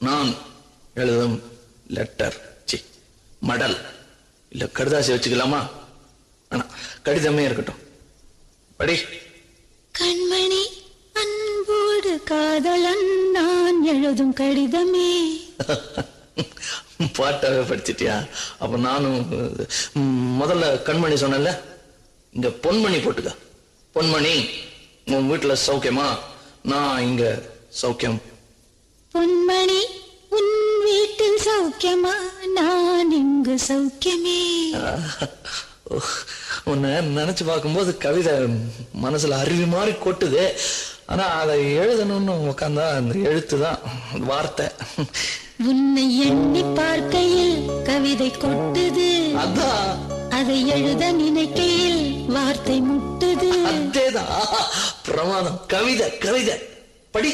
நான் எழுதும் letter C மடல். இல்ல கடுதாசி வச்சுக்கலாமா? ஆனா கடிதமே இருக்கட்டும். படி. கண்மணி அன்போடு காதலன் நான் எழுதும் கடிதமே. பாட்டாவே படிச்சிட்டியா? அப்ப நானும் முதல்ல கண்மணி சொன்னேன்ல. இங்க பொன்மணி போட்டுக்க. பொன்மணி உன் வீட்டுல சௌக்கியமா? நான் இங்க சௌக்கியம் பொன்மணி உன் வீட்டில் சௌக்கியமா நான் இங்கு சௌக்கியமே உன்னை நினைச்சு பார்க்கும்போது கவிதை மனசுல அருவி மாதிரி கொட்டுது ஆனா அதை எழுதணும்னு உட்காந்தா அந்த எழுத்து தான் வார்த்தை உன்னை எண்ணி பார்க்கையில் கவிதை கொட்டுது அதான் அதை எழுத நினைக்கையில் வார்த்தை முட்டுது அதேதான் பிரமாதம் கவிதை கவிதை படி